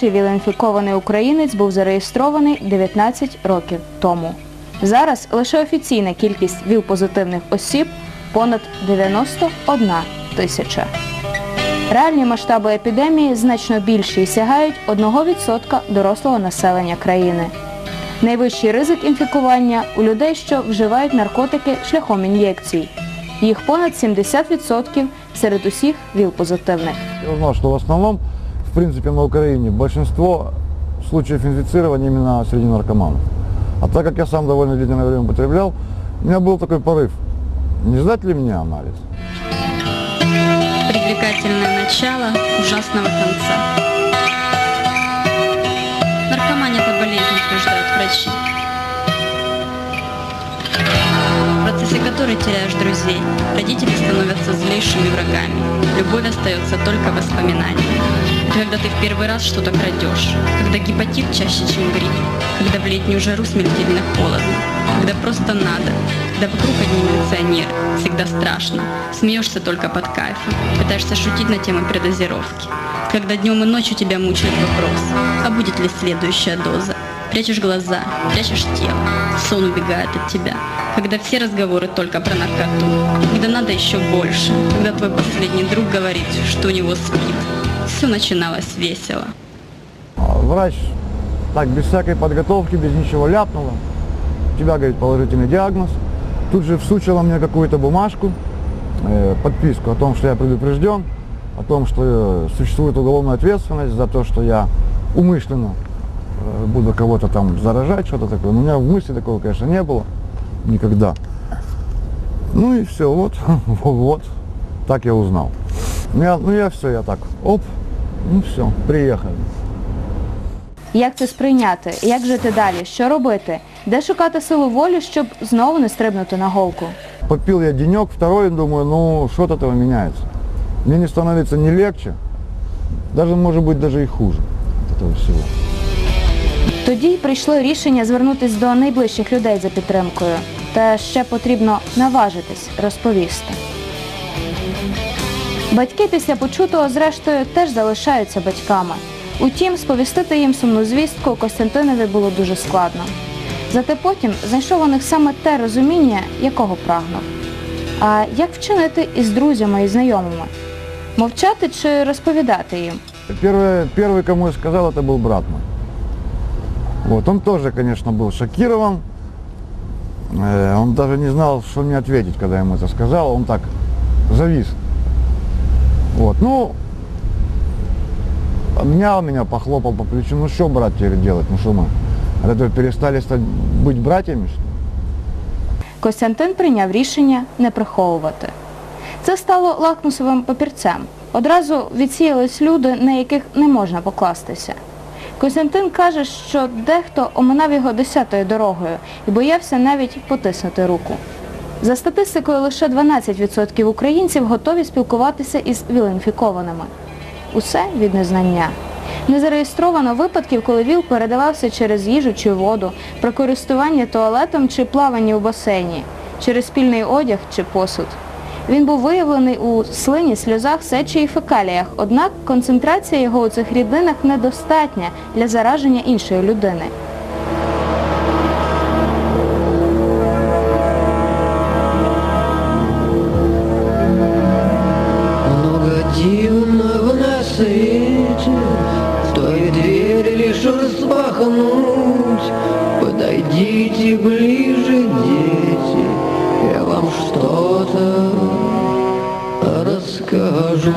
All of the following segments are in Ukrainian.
перший віл-інфікований українець був зареєстрований 19 років тому. Зараз лише офіційна кількість ВІЛ-позитивних осіб понад 91 тисяча. Реальні масштаби епідемії значно більші і сягають 1% дорослого населення країни. Найвищий ризик інфікування у людей, що вживають наркотики шляхом ін'єкцій. Їх понад 70% серед усіх ВІЛ-позитивних. Я узнал, что в основном, в принципе, на Украине большинство случаев инфицирования именно среди наркоманов. А так как я сам довольно длительное время употреблял, у меня был такой порыв. Не сдать ли мне анализ? Привлекательное начало ужасного конца. Наркомания – это болезнь, утверждают врачи. В процессе которой теряешь друзей, родители становятся злейшими врагами. Любовь остается только воспоминанием. Когда ты в первый раз что-то крадешь, когда гепатит чаще, чем грипп, когда в летнюю жару смертельно холодно, когда просто надо, когда вокруг одни милиционеры, всегда страшно, смеешься только под кайфом, пытаешься шутить на тему передозировки, когда днем и ночью тебя мучает вопрос, а будет ли следующая доза, Прячешь глаза, прячешь тело, сон убегает от тебя. Когда все разговоры только про наркоту, когда надо еще больше, когда твой последний друг говорит, что у него спит. Все начиналось весело. А Врач так, без всякой подготовки, без ничего ляпнула. У тебя, говорит, положительный диагноз. Тут же всучила мне какую-то бумажку, э, подписку о том, что я предупрежден, о том, что э, существует уголовная ответственность за то, что я умышленно э, буду кого-то там заражать, что-то такое. Но у меня в мысли такого, конечно, не было никогда. Ну и все, вот, вот, так я узнал. Ну я, ну я все, я так, оп, ну все, приехали. Як це сприйняти? Як жити далі? Що робити? Де шукати силу волі, щоб знову не стрибнути на голку? Попил я денек, второй, думаю, ну что-то этого меняется. Мне не становится не легче, даже может быть даже и хуже от этого всего. Тоді й прийшло рішення звернутися до найближчих людей за підтримкою. Та ще потрібно наважитись розповісти. Батьки після почутого, зрештою, теж залишаються батьками. Утім, сповістити їм сумну звістку Костянтинові було дуже складно. Зате потім знайшов у них саме те розуміння, якого прагнув. А як вчинити із друзями і знайомими? Мовчати чи розповідати їм? Первый, первый, кому я сказал, это был брат мой. Вот, он тоже, конечно, был шокирован. Э, Он даже не знал, что мне ответить, когда я ему это сказал. Он так завис. Вот, ну, обнял меня, похлопал по плечу. Ну, что, брат, теперь делать? Ну, что мы? От этого перестали стать, быть братьями, что ли? Костянтин прийняв рішення не приховувати. Це стало лакмусовим папірцем. Одразу відсіялись люди, на яких не можна покластися. Костянтин каже, що дехто оминав його десятою дорогою і боявся навіть потиснути руку. За статистикою, лише 12% українців готові спілкуватися із віл-інфікованими. Усе від незнання. Не зареєстровано випадків, коли ВІЛ передавався через їжу чи воду, про користування туалетом чи плавання у басейні, через спільний одяг чи посуд. Він був виявлений у слині, сльозах, сечі і фекаліях, однак концентрація його у цих рідинах недостатня для зараження іншої людини. Свете, Стоит двери лишь распахнуть. Подойдите ближе, дети, Я вам что-то расскажу.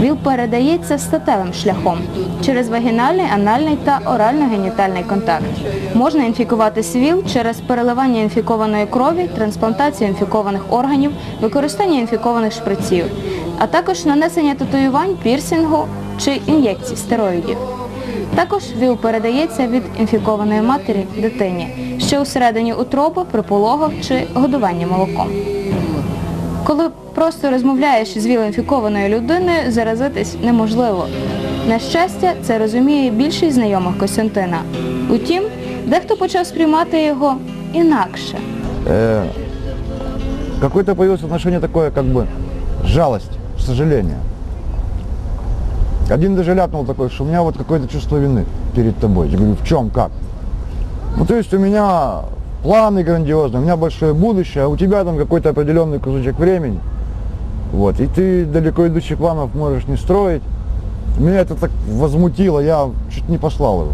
ВІЛ передається статевим шляхом через вагінальний, анальний та орально-генітальний контакт. Можна інфікуватись ВІЛ через переливання інфікованої крові, трансплантацію інфікованих органів, використання інфікованих шприців, а також нанесення татуювань, пірсінгу чи ін'єкцій стероїдів. Також ВІЛ передається від інфікованої матері дитині, що усередині утроби при пологах чи годуванні молоком. Коли просто розмовляєш з віл-інфікованою людиною, заразитись неможливо. На щастя, це розуміє більшість знайомих Костянтина. Утім, дехто почав сприймати його інакше. Э, Какое-то появилось отношение такое, как бы, жалость, сожаление. Один даже ляпнул такой, что у меня вот какое-то чувство вины перед тобой. Я говорю, в чем, как? Ну, то есть у меня планы грандиозные, у меня большое будущее, а у тебя там какой-то определенный кусочек времени. Вот, и ты далеко идущих планов можешь не строить. Меня это так возмутило, я чуть не послал его.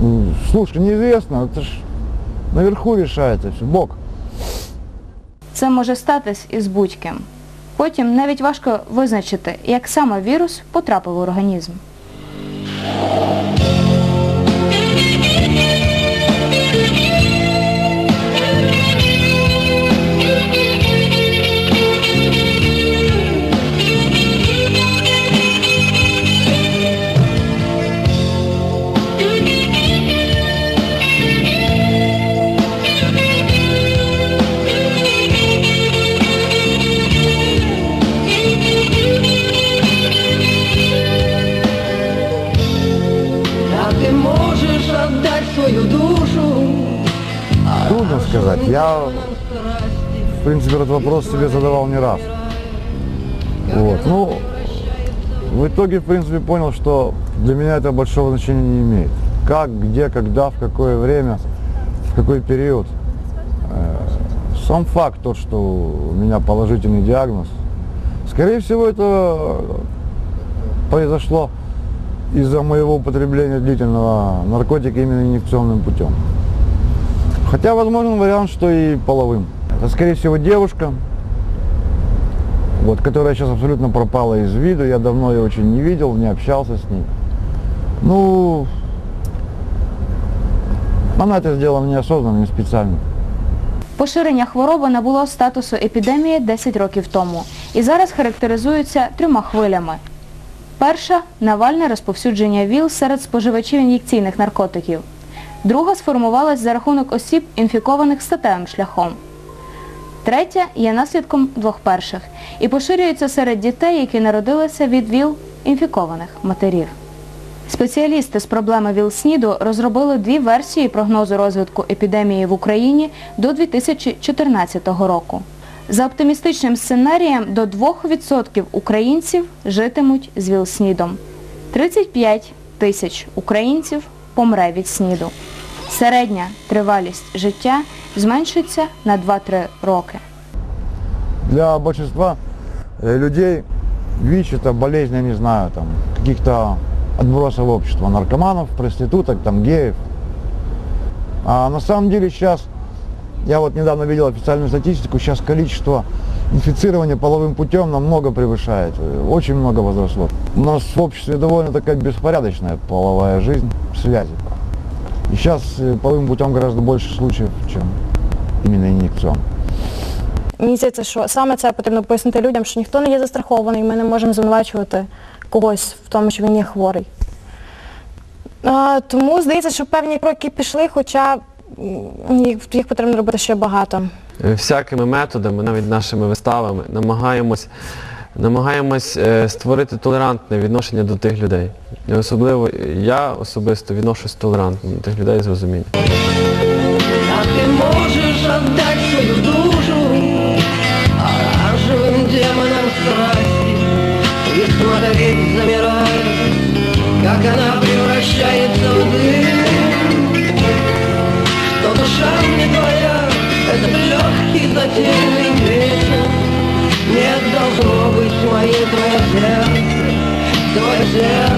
Ну, Слушай, неизвестно, это ж наверху решается все, Бог. Це може статись із будь-ким. Потім навіть важко визначити, як саме вірус потрапив в організм. Принципе, этот вопрос себе задавал не раз. Вот. Ну, в итоге, в принципе, понял, что для меня это большого значения не имеет. Как, где, когда, в какое время, в какой период. Э, Сам факт тот, что у меня положительный диагноз, скорее всего, это произошло из-за моего употребления длительного наркотика именно инъекционным путем. Хотя возможен вариант, что и половым. Это, скорее всего, девушка, вот, которая сейчас абсолютно пропала из виду. Я давно ее очень не видел, не общался с ней. Ну, она это сделала неосознанно, не специально. Поширення хвороби набуло статусу епідемії 10 років тому і зараз характеризується трьома хвилями. Перша навальне розповсюдження ВІЛ серед споживачів ін'єкційних наркотиків. Друга сформувалась за рахунок осіб, інфікованих статевим шляхом. Третя є наслідком двох перших і поширюється серед дітей, які народилися від ВІЛ-інфікованих матерів. Спеціалісти з проблеми ВІЛ-СНІДу розробили дві версії прогнозу розвитку епідемії в Україні до 2014 року. За оптимістичним сценарієм до 2% українців житимуть з ВІЛ-СНІДом. 35 тисяч українців помре від СНІДу. Середня тривалість життя зменшиться на 2-3 роки. Для большинства людей ВИЧ это болезнь, я не знаю, там, каких-то отбросов общества, наркоманов, проституток, там, геев. А на самом деле сейчас, я вот недавно видел официальную статистику, сейчас количество инфицирования половым путем намного превышает, э, очень много возросло. У нас в обществе довольно такая беспорядочная половая жизнь, связи. И сейчас э, половым путем гораздо больше случаев, чем именно инъекционно. Мені здається, що саме це потрібно пояснити людям, що ніхто не є застрахований, ми не можемо звинувачувати когось в тому, що він є хворий. А, тому здається, що певні кроки пішли, хоча м, їх, їх потрібно робити ще багато. Е, всякими методами, навіть нашими виставами, намагаємось, намагаємось е, створити толерантне відношення до тих людей. І особливо я особисто відношусь толерантно до тих людей з розумінням. Yeah.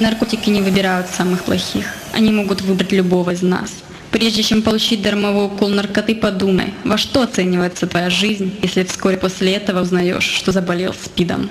Наркотики не выбирают самых плохих. Они могут выбрать любого из нас. Прежде чем получить дармовой укол наркоты, подумай, во что оценивается твоя жизнь, если вскоре после этого узнаешь, что заболел СПИДом.